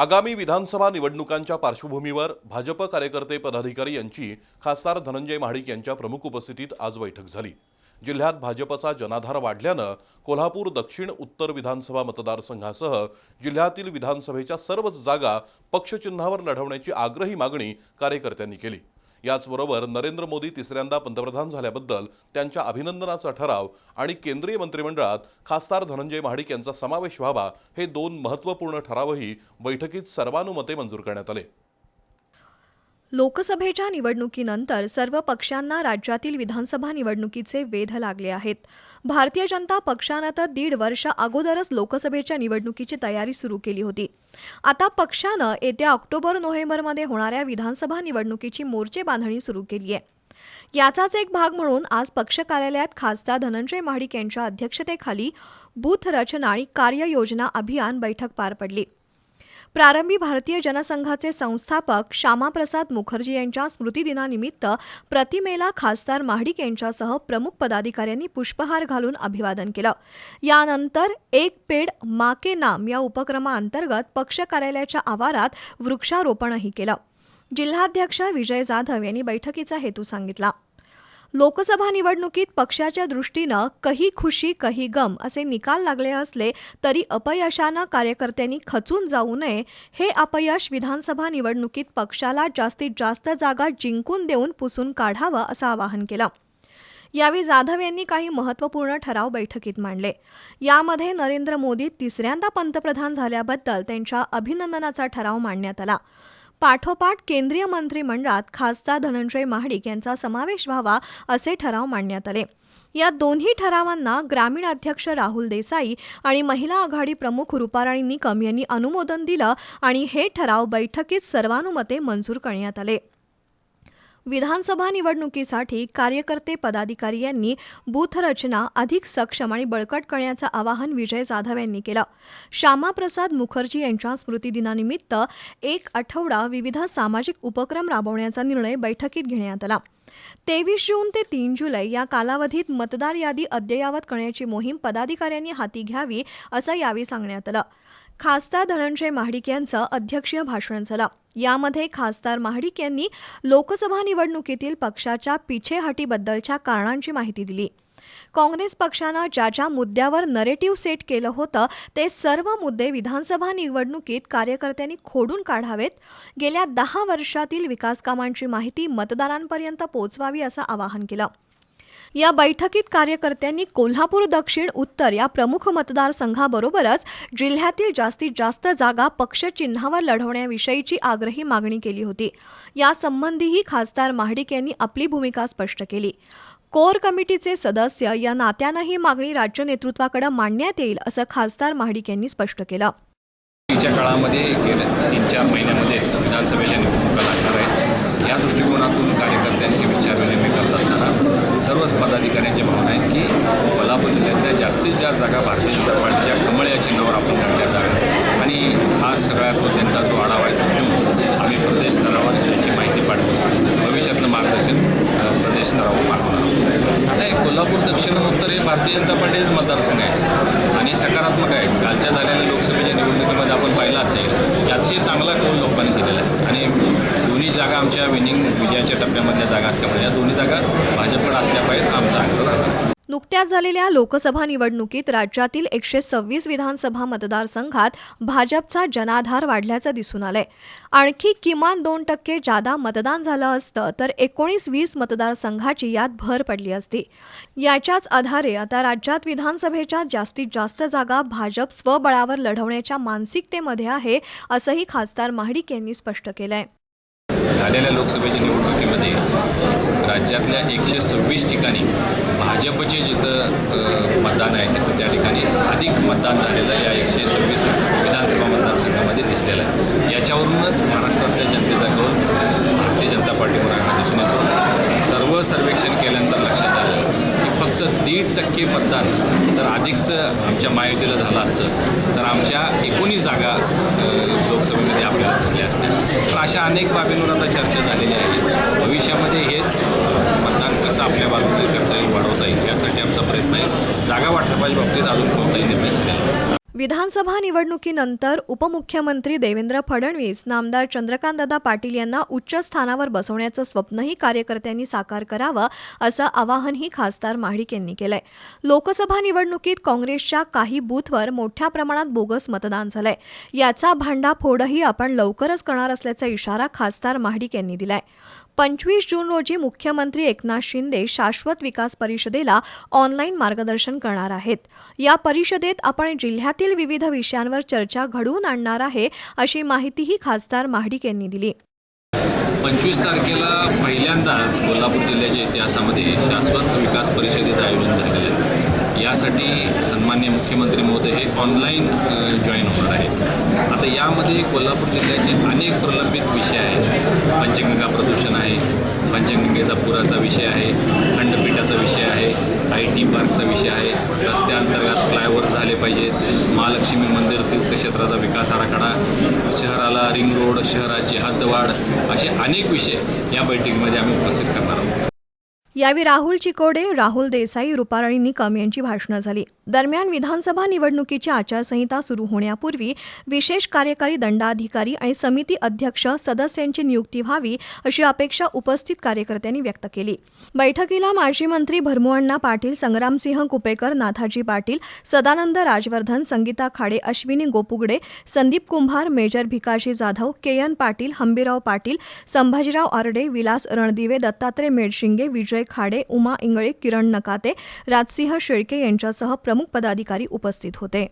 आगामी विधानसभा निवडणुकांच्या पार्श्वभूमीवर भाजप कार्यकर्ते पदाधिकारी यांची खासदार धनंजय महाडिक यांच्या प्रमुख उपस्थितीत आज बैठक झाली. जिल्ह्यात भाजपचा जनाधार वाढल्यानं कोल्हापूर दक्षिण उत्तर विधानसभा मतदारसंघासह जिल्ह्यातील विधानसभेच्या सर्वच जागा पक्षचिन्हावर लढवण्याची आग्रही मागणी कार्यकर्त्यांनी केली. याचबरोबर नरेंद्र मोदी तिसऱ्यांदा पंतप्रधान झाल्याबद्दल त्यांच्या अभिनंदनाचा ठराव आणि केंद्रीय मंत्रिमंडळात खासदार धनंजय महाडिक यांचा समावेश व्हावा हे दोन महत्त्वपूर्ण ठरावही बैठकीत सर्वानुमते मंजूर करण्यात आले. लोकसभेच्या निवडणुकीनंतर सर्व पक्षांना राज्यातील विधानसभा निवडणुकीचे वेध लागले आहेत. भारतीय जनता पक्षानं तर दीड वर्ष अगोदरच लोकसभेच्या निवडणुकीची तयारी सुरू केली होती. आता पक्षानं येत्या ऑक्टोबर नोव्हेंबरमध्ये होणाऱ्या विधानसभा निवडणुकीची मोर्चे बांधणी सुरू केली आहे याचाच एक भाग म्हणून आज पक्ष कार्यालयात खासदार धनंजय महाडिक यांच्या अध्यक्षतेखाली बूथ रचना आणि कार्ययोजना अभियान बैठक पार पडली. प्रारंभी भारतीय जनसंघाचे संस्थापक श्यामाप्रसाद मुखर्जी यांच्या स्मृतिदिनानिमित्त प्रतिमेला खासदार महाडिक यांच्यासह प्रमुख पदाधिकाऱ्यांनी पुष्पहार घालून अभिवादन केलं. यानंतर एक पेड माके नाम या उपक्रमाअंतर्गत पक्ष कार्यालयाच्या आवारात वृक्षारोपणही केलं. जिल्हाध्यक्ष विजय जाधव यांनी बैठकीचा हेतू सांगितला. लोकसभा निवडणुकीत पक्षाच्या दृष्टीनं कही खुशी कही गम असे निकाल लागले असले तरी अपयशानं कार्यकर्त्यांनी खचून जाऊ नये हे अपयश विधानसभा निवडणुकीत पक्षाला जास्तीत जास्त जागा जिंकून देऊन पुसून काढावं असं आवाहन केलं. यावेळी जाधव यांनी काही महत्त्वपूर्ण ठराव बैठकीत मांडले. यामध्ये नरेंद्र मोदी तिसऱ्यांदा पंतप्रधान झाल्याबद्दल त्यांच्या अभिनंदनाचा ठराव मांडण्यात आला. पाठोपाठ केंद्रीय मंत्रिमंडळात खासदार धनंजय महाडिक यांचा समावेश व्हावा असे ठराव मांडण्यात आले. या दोन्ही ठरावांना ग्रामीण अध्यक्ष राहुल देसाई आणि महिला आघाडी प्रमुख रुपाराणी निकम यांनी अनुमोदन दिलं आणि हे ठराव बैठकीत सर्वानुमते मंजूर करण्यात आले. विधानसभा निवडणुकीसाठी कार्यकर्ते पदाधिकारी यांनी बूथ रचना अधिक सक्षम आणि बळकट करण्याचं आवाहन विजय जाधव यांनी केलं. श्यामाप्रसाद मुखर्जी यांच्या स्मृतिदिनानिमित्त एक आठवडा विविध सामाजिक उपक्रम राबवण्याचा निर्णय बैठकीत घेण्यात आला. तेवीस जून ते तीन जुलै या कालावधीत मतदार यादी अद्ययावत करण्याची मोहीम पदाधिकाऱ्यांनी हाती घ्यावी असं यावेळी सांगण्यात आलं. खासदार धनंजय महाडिक यांचं अध्यक्षीय भाषण झालं. यामध्ये खासदार महाडिक यांनी लोकसभा निवडणुकीतील पक्षाच्या पिछेहाटीबद्दलच्या कारणांची माहिती दिली. काँग्रेस पक्षानं ज्या ज्या मुद्द्यावर नरेटिव्ह सेट केलं होतं ते सर्व मुद्दे विधानसभा निवडणुकीत कार्यकर्त्यांनी खोडून काढावेत. गेल्या दहा वर्षातील विकासकामांची माहिती मतदारांपर्यंत पोहोचवावी असं आवाहन केलं. या बैठकीत कार्यकर्त्यांनी कोल्हापूर दक्षिण उत्तर या प्रमुख मतदारसंघाबरोबरच जिल्ह्यातील जास्तीत जास्त जागा पक्षचिन्हावर लढवण्याविषयीची आग्रही मागणी केली होती. यासंबंधीही खासदार महाडिक यांनी आपली भूमिका स्पष्ट केली. कोर कमिटीचे सदस्य या नात्यानं ही मागणी राज्य नेतृत्वाकडे मांडण्यात येईल असं खासदार महाडिक यांनी स्पष्ट केलं. च्या काळामध्ये गेल्या तीन चार महिन्यामध्येच विधानसभेच्या निवडणुका लागणार आहेत. या दृष्टिकोनातून कार्यकर्त्यांशी विचारविनिमय सर्वच पदाधिकाऱ्यांच्या भावना आहेत की कोल्हापूर जिल्ह्यातल्या जास्तीत जास्त जागा भारतीय जनता पार्टीच्या कमळ या चिन्हावर आपण लढल्या आहे आणि हा सगळ्या तो त्यांचा जो आढावा आहे तो घेऊन आम्ही प्रदेश स्तरावर त्यांची माहिती पाठवतो भविष्यातलं मार्गदर्शन प्रदेश स्तरावर पाठवणार नाही कोल्हापूर दक्षिण उत्तर हे भारतीय जनता पार्टीचे मतदारसंघ आहे. आणि सकारात्मक आहे. कालच्या झालेल्या लोकसभेच्या निवडणुकीमध्ये आपण पाहिलं असेल की चांगला कौल लोकांनी दिलेला आहे. जागा आमच्या विनिंग विजयाच्या टप्प्यामधल्या जागा असल्यामुळे या दोन्ही जागा भाजपकडे असल्या पाहिजेत आमचा आग्रह राहणार नुकत्याच झालेल्या लोकसभा निवडणुकीत राज्यातील एकशे सव्वीस विधानसभा मतदारसंघात भाजपचा जनाधार वाढल्याचं दिसून आलंय. आणखी किमान दोन टक्के जादा मतदान झालं असतं तर एकोणीस वीस मतदारसंघाची यात भर पडली असती. याच्याच आधारे आता राज्यात विधानसभेच्या जास्तीत जास्त जागा भाजप स्वबळावर लढवण्याच्या मानसिकतेमध्ये आहे असंही खासदार महाडिक यांनी स्पष्ट केलंय. झालेल्या लोकसभेच्या निवडणुकीमध्ये राज्यातल्या एकशे सव्वीस ठिकाणी भाजपचे जिथं मतदान आहे तिथं त्या ठिकाणी अधिक मतदान झालेलं या एकशे सव्वीस विधानसभा मतदारसंघामध्ये दिसलेलं आहे. याच्यावरूनच महाराष्ट्रातल्या जनतेचा कौल भारतीय जनता पार्टीवर आणणं दिसून येतो. सर्व सर्वेक्षण केल्यानंतर लक्षात आलं की फक्त दीड टक्के मतदान जर अधिकचं आमच्या महायुतीला झालं असतं तर आमच्या एकोणीस जागा अ, दिसल्या असत्या. तर अशा अनेक बाबींवर आता चर्चा झालेली आहे. भविष्यामध्ये हेच मतदान कसं आपल्या बाजूने करता येईल वाढवता येईल यासाठी आमचा प्रयत्न आहे. जागा वाटपाच्या बाबतीत अजून कोणताही निर्णय झालेला नाही. विधानसभा निवडणुकीनंतर उपमुख्यमंत्री देवेंद्र फडणवीस नामदार चंद्रकांतदादा पाटील यांना उच्च स्थानावर बसवण्याचं स्वप्नही कार्यकर्त्यांनी साकार करावं असं आवाहनही खासदार महाडिक यांनी केलंय. लोकसभा निवडणुकीत काँग्रेसच्या काही बूथवर मोठ्या प्रमाणात बोगस मतदान झालंय. याचा भांडाफोडही आपण लवकरच करणार असल्याचा इशारा खासदार महाडिक यांनी दिलाय. पंचवीस जून रोजी मुख्यमंत्री एकनाथ शिंदे शाश्वत विकास परिषदेला ऑनलाईन मार्गदर्शन करणार आहेत. या परिषदेत आपण जिल्ह्यातील विविध विषयांवर चर्चा घडवून आणणार आहे अशी माहितीही खासदार महाडिक यांनी दिली. पंचवीस तारखेला पहिल्यांदाच कोल्हापूर जिल्ह्याच्या इतिहासामध्ये शाश्वत विकास परिषदेचं आयोजन झालेलं आहे. यासाठी सन्मान्य मुख्यमंत्री महोदय हे ऑनलाईन जॉईन होणार आहेत. आता यामध्ये कोल्हापूर जिल्ह्याचे अनेक प्रलंबित विषय आहेत. पंचगंगा प्रदूषण आहे पंचगंगेचा पुराचा विषय आहे खंडपीठाचा विषय आहे आय टी पार्कचा विषय आहे रस्त्याअंतर्गत फ्लायओव्हर झाले पाहिजेत महालक्ष्मी मंदिर तीर्थक्षेत्राचा विकास आराखडा शहराला रिंग रोड शहराची हद्दवाढ असे अनेक विषय या बैठकीमध्ये आम्ही उपस्थित करणार यावेळी राहुल चिकोडे राहुल देसाई रुपाराणी निकम यांची भाषणं झाली. दरम्यान विधानसभा निवडणुकीची आचारसंहिता सुरू होण्यापूर्वी विशेष कार्यकारी दंडाधिकारी आणि समिती अध्यक्ष सदस्यांची नियुक्ती व्हावी अशी अपेक्षा उपस्थित कार्यकर्त्यांनी व्यक्त केली. बैठकीला माजी मंत्री भरमुअण्णा पाटील संग्रामसिंह कुपेकर नाथाजी पाटील सदानंद राजवर्धन संगीता खाडे अश्विनी गोपुगडे संदीप कुंभार मेजर भिकाजी जाधव केयन पाटील हंबीराव पाटील संभाजीराव आरडे विलास रणदिवे दत्तात्रय मेडशिंगे विजय खाडे उमा इंगळे किरण नकाते राजसिंह शेळके यांच्यासह प्रमुख प्रमुख पदाधिकारी उपस्थित होते.